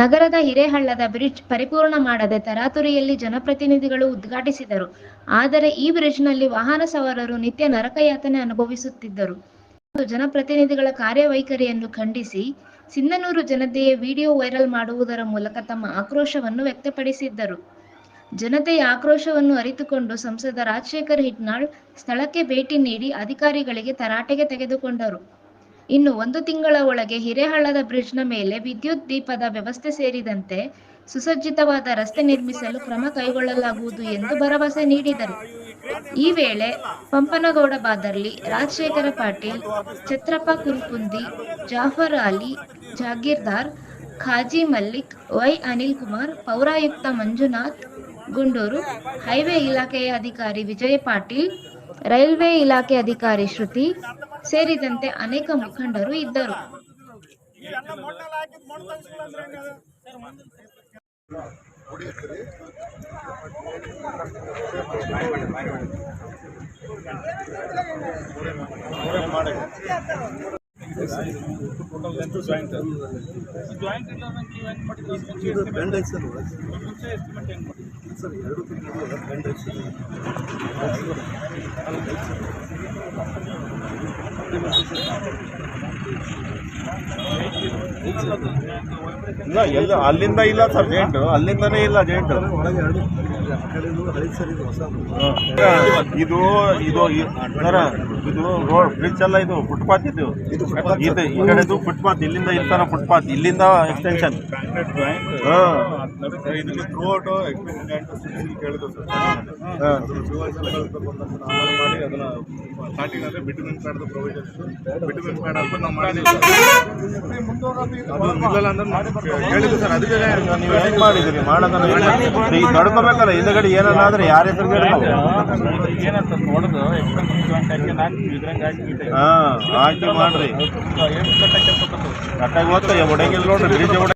ನಗರದ ಹಿರೇಹಳ್ಳದ ಬ್ರಿಡ್ಜ್ ಪರಿಪೂರ್ಣ ಮಾಡದೆ ತರಾತುರಿಯಲ್ಲಿ ಜನಪ್ರತಿನಿಧಿಗಳು ಉದ್ಘಾಟಿಸಿದರು. ಆದರೆ ಈ ಬ್ರಿಡ್ಜ್ನಲ್ಲಿ ವಾಹನ ಸವಾರರು ನಿತ್ಯ ನರಕಯಾತನೆ ಅನುಭವಿಸುತ್ತಿದ್ದರು. ಜನಪ್ರತಿನಿಧಿಗಳ ಕಾರ್ಯವೈಖರಿಯನ್ನು ಖಂಡಿಸಿ ಸಿಂಧನೂರು ಜನತೆಯೇ ವಿಡಿಯೋ ವೈರಲ್ ಮಾಡುವುದರ ಮೂಲಕ ತಮ್ಮ ಆಕ್ರೋಶವನ್ನು ವ್ಯಕ್ತಪಡಿಸಿದ್ದರು. ಜನತೆಯ ಆಕ್ರೋಶವನ್ನು ಅರಿತುಕೊಂಡು ಸಂಸದ ರಾಜಶೇಖರ್ ಹಿಟ್ನಾಳ್ ಸ್ಥಳಕ್ಕೆ ಭೇಟಿ ನೀಡಿ ಅಧಿಕಾರಿಗಳಿಗೆ ತರಾಟೆಗೆ ತೆಗೆದುಕೊಂಡರು. ಇನ್ನು ಒಂದು ತಿಂಗಳ ಒಳಗೆ ಹಿರೇಹಳ್ಳದ ಬ್ರಿಡ್ಜ್ನ ಮೇಲೆ ವಿದ್ಯುತ್ ದೀಪದ ವ್ಯವಸ್ಥೆ ಸೇರಿದಂತೆ ಸುಸಜ್ಜಿತವಾದ ರಸ್ತೆ ನಿರ್ಮಿಸಲು ಕ್ರಮ ಕೈಗೊಳ್ಳಲಾಗುವುದು ಎಂದು ಭರವಸೆ ನೀಡಿದರು. ಈ ವೇಳೆ ಪಂಪನಗೌಡ ಬಾದರ್ಲಿ, ರಾಜಶೇಖರ ಪಾಟೀಲ್, ಛತ್ರಪ್ಪ ಕುಲ್ಕುಂದಿ ಜಾಫರ್ ಅಲಿ, ಜಾಗೀರ್ದಾರ್, ಖಾಜಿ ಮಲ್ಲಿಕ್, ವೈ ಅನಿಲ್ ಕುಮಾರ್ ಪೌರಾಯುಕ್ತ ಮಂಜುನಾಥ್ ಗುಂಡೂರು, ಹೈವೇ ಇಲಾಖೆಯ ಅಧಿಕಾರಿ ವಿಜಯ ಪಾಟೀಲ್, ರೈಲ್ವೆ ಇಲಾಖೆ ಅಧಿಕಾರಿ ಶ್ರುತಿ ಸೇರಿದಂತೆ ಅನೇಕ ಮುಖಂಡರು ಇದ್ದರು. ಜಾಯಿಂಟ್ ಜಾಯಿಂಟ್ ಇಲ್ಲ ಎಸ್ಟಿಮೇಟ್ ಏನು ಮಾಡಿ ಸರ್ ಎರಡು ತಿಂಗಳು ಇಲ್ಲ ಎಲ್ಲ ಅಲ್ಲಿಂದ ಇಲ್ಲ ಸರ್ ಜೇಂಟು ಅಲ್ಲಿಂದನೇ ಇಲ್ಲ ಜೇಂಟ್ ಇದು ಇದು ಸರ ಇದು ರೋಡ್ ಬ್ರಿಡ್ಜ್ ಎಲ್ಲ ಇದು ಫುಟ್ಪಾತ್ ಇದು. ಈ ಕಡೆದು ಫುಟ್ಪಾತ್ ಇಲ್ಲಿಂದ ಇರ್ತಾರ ಫುಟ್ಪಾತ್ ಇಲ್ಲಿಂದ extension joint throughout experience ಕೇಳಿದ್ರು ಸರ್. ಅದನ್ನು ಸುವಾಸನೆ ಬಂದಂತ ನಾವು ಮಾಡಿ ಅದನ್ನ ಸ್ಟಾರ್ಟಿಂಗ್ ಅಂದರೆ ಬಿಟಮಿನ್ ಪ್ಯಾಡ್ದು ಪ್ರೊವಿಷನ್ಸ್ ಬಿಟಮಿನ್ ಪ್ಯಾಡ್ ಅಂತ ನಾವು ಮಾಡಿದ್ದೀವಿ ಅದು ನಿಲ್ಲಲ್ಲ ಅಂದ್ರೆ ನಾವು ಸರ್. ಅದಕ್ಕೆ ನೀವು ಹೆಂಗ್ ಮಾಡಿದಿರಿ ಮಾಡೋದನ್ನ ಈಗ ತಡ್ಕೋಬೇಕಲ್ಲ ಹಿಂದಗಡೆ ಏನಾದ್ರೆ ಯಾರ ಹೆಸರು ಏನಂತ ನೋಡೋದು ಎಕ್ಸ್ಪೆನ್ಸಿವ್ ಜಾಯಿಂಟ್ ಹಾಕಿ ನಾನು ಇದ್ರಂಗೆ ಹಾಕಿ ಹಾಂ ಹಾಕಿ ಮಾಡ್ರಿ. ಕಟ್ಟಾಗಿ ಒಡೆಗಿಲ್ಲ ನೋಡ್ರಿ ಬ್ರಿಡ್ಜ್